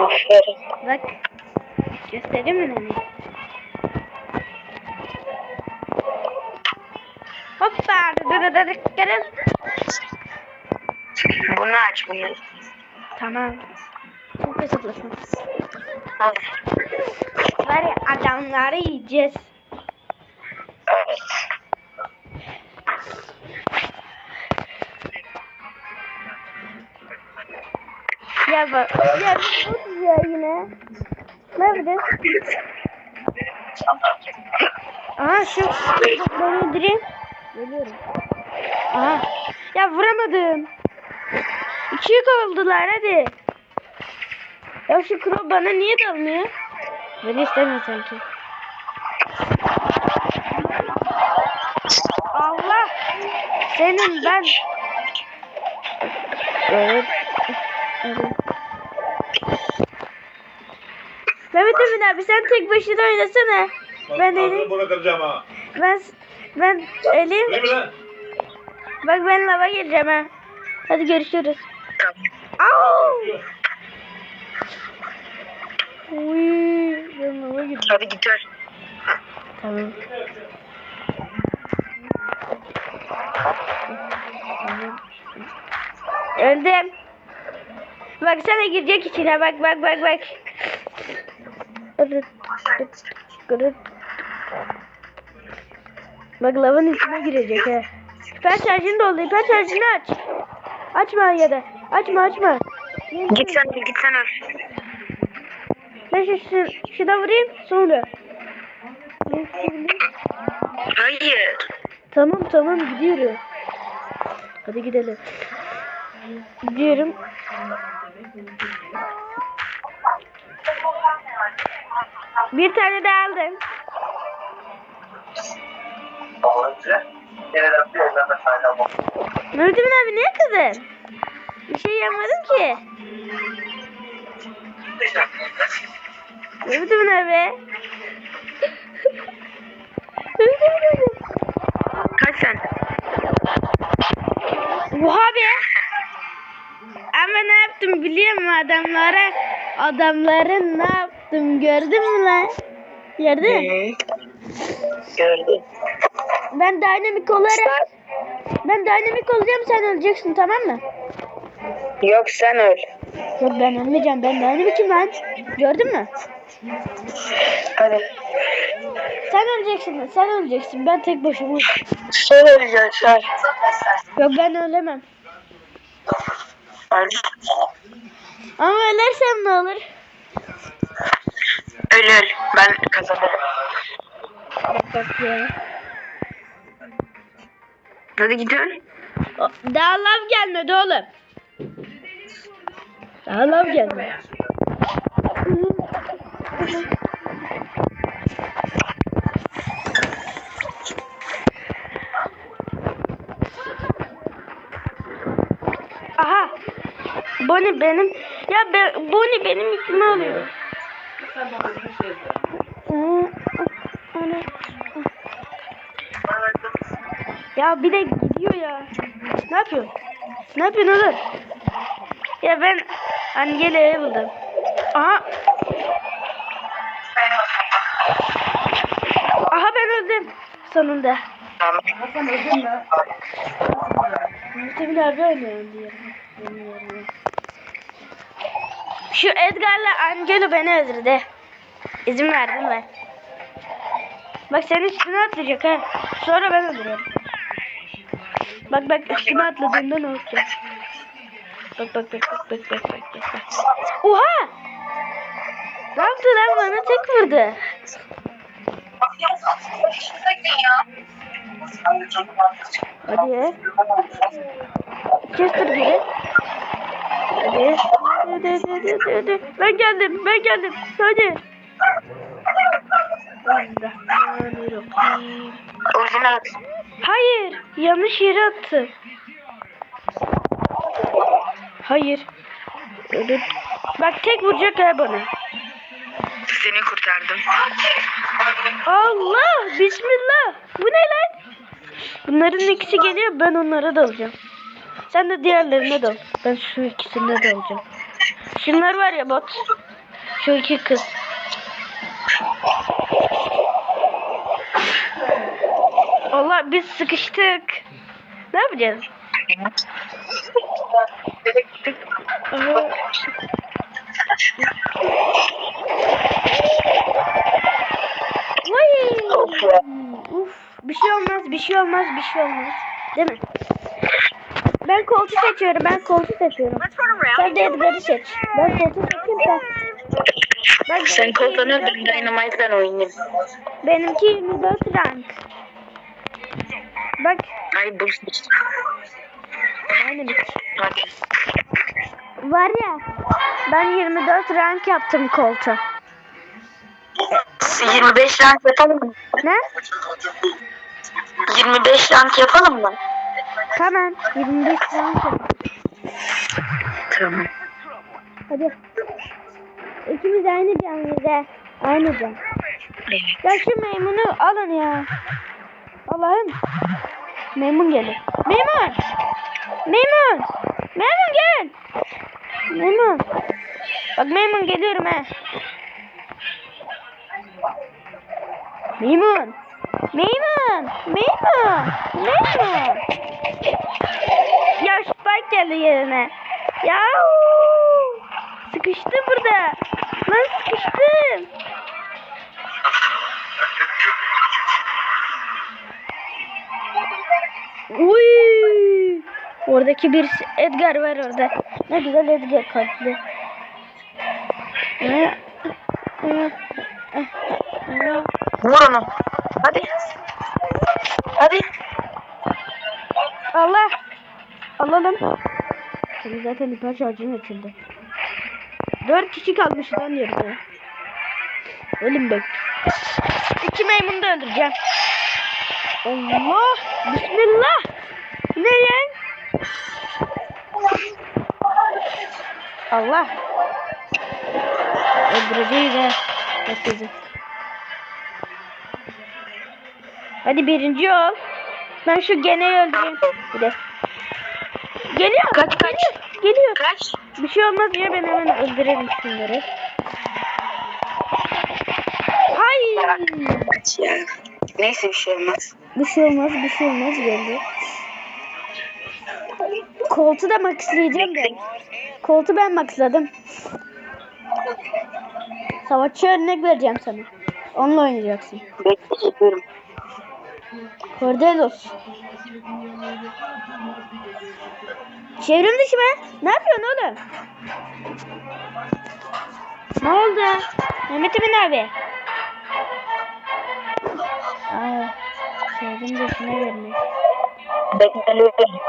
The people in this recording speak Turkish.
Aferin. Bak. Göstereyim mi Nani? Hoppa. Dırıdırıkırım. Bunu aç bunu. Tamam. Çok hesaplasın. Al. Var ya adamları yiyeceğiz. Evet. Ya bak. Ya bu ya yine. Nerede? Aha şu. Ben öldüreyim. Geliyorum. Aha. Ya vuramadım. İkiye kaldılar hadi. Ya şu kro bana niye dalmıyor? Beni istemiyor sanki. Allah. Senin ben. Evet. Mehmet Emin abi sen tek başına oynasana. Ben Ağzını elim. buna kıracağım ha. Ben ben elim. Bak ben lava gireceğim ha. Hadi görüşürüz. Tamam. Au! Uy, ben lava gireceğim. Hadi git öl. Tamam. Öldüm. Bak sana girecek içine bak bak bak bak. Bak lavın içine girecek he. Hiper şarjını doldu. Hiper şarjını aç. Açma ya da. Açma açma. Git sen git sen öl. Ben şu, şu, şuna vurayım sonra. Hayır. Tamam tamam gidiyorum. Hadi gidelim. Gidiyorum. Bir tane daha aldım. Emin abi ne kızın? Bir şey yapmadım ki. Emin abi. Abi. Kaç sen? Oha be. Ama ne yaptım biliyor musun adamlara? Adamların ne yaptım gördün mü lan? Gördün mü? Gördüm. Ben dinamik olarak ben dinamik olacağım sen öleceksin tamam mı? Yok sen öl. Yok ben ölmeyeceğim ben dinamikim lan. Gördün mü? Hadi. Sen öleceksin sen öleceksin ben tek başıma. Sen öleceksin sen. Yok ben ölemem. Öl. Ama ölersem ne olur? Öl öl. Ben kazanırım. Hadi. O- Daha lav gelmedi oğlum. Daha lav gelmedi. Aha. Bonnie benim. Ya ben, Bonnie benim yükümü alıyor. Aa, ana. Ya bir de gidiyor ya. Ne yapıyorsun? Ne yapıyorsun oğlum? Ya ben Angele'yi buldum. Aha. Aha ben öldüm. Sonunda. Muhtemelen abi oynuyorum diye. Bilmiyorum. Şu Edgar'la Angelo beni öldürdü. İzin verdim ben. Bak senin üstüne atlayacak ha. Sonra ben öldürüyorum. Bak bak üstüne atladığında ne olacak? Bak bak bak bak bak bak bak bak. Oha! Ne yaptı lan bana tek vurdu. Hadi ya. Kestir geri. Hadi. Hadi hadi hadi hadi. Ben geldim ben geldim. Hadi. Bismillahirrahmanirrahim. Orijinal at. Hayır, yanlış yere attı. Hayır. Öyle. Bak tek vuracak ha bana. Seni kurtardım. Allah, bismillah. Bu ne lan? Bunların ikisi geliyor, ben onlara dalacağım. Sen de diğerlerine dal. Ben şu ikisine dalacağım. Şunlar var ya bot. Şu iki kız. Allah biz sıkıştık. Ne yapacağız? Aha. Vay! Uf, bir şey olmaz, bir şey olmaz, bir şey olmaz. Değil mi? Ben koltuğu seçiyorum, ben koltuğu seçiyorum. Sen de Edgar'ı seç. Ben koltuğu seçeyim sen. Bak, Sen 24 öldürün Dynamite'den oynayayım. Benimki 24 rank. Bak, Ay aynı bir. Hadi. Var ya, ben 24 rank yaptım koltuğu. 25 rank yapalım mı? Ne? 25 rank yapalım mı? Tamam, 25 rank yapalım. Tamam. Hadi. İkimiz aynı canlıyız he. Aynı can. Evet. Ya şu meymunu alın ya. Allah'ım. Meymun geliyor. Meymun. Meymun. Meymun gel. Meymun. Bak meymun geliyorum he. Meymun. Meymun. Meymun. Meymun. Geldi yerine. Ya. Sıkıştım burada. Lan sıkıştım. Uy! Oradaki bir Edgar var orada. Ne güzel Edgar kalpli. Vur onu. Hadi. Hadi. Allah! Alalım. Senin zaten hiper şarjın açıldı. Dört kişi kalmış lan yerine. Ölüm bek. İki meymunu da öldüreceğim. Allah! Bismillah! Ne lan? Allah! Öldüreceğiz ha. Herkesi. Hadi birinci ol. Ben şu geneyi öldüreyim. Bir de. Geliyor. Kaç, kaç? Geliyor. Kaç? Bir şey olmaz ya ben hemen öldürelim şunları. Hay. Kaç ya. Neyse bir şey olmaz. Bir şey olmaz, bir şey olmaz geldi. Koltu da maxlayacağım ben. Koltu ben maxladım. Savaşçı örnek vereceğim sana. Onunla oynayacaksın. Bekle yapıyorum. Cordelos. Çevrim dışı mı? Ne yapıyorsun oğlum? Ne oldu? Mehmet Emin abi. Aa, çevrim dışına vermiş. Bekle yapıyorum.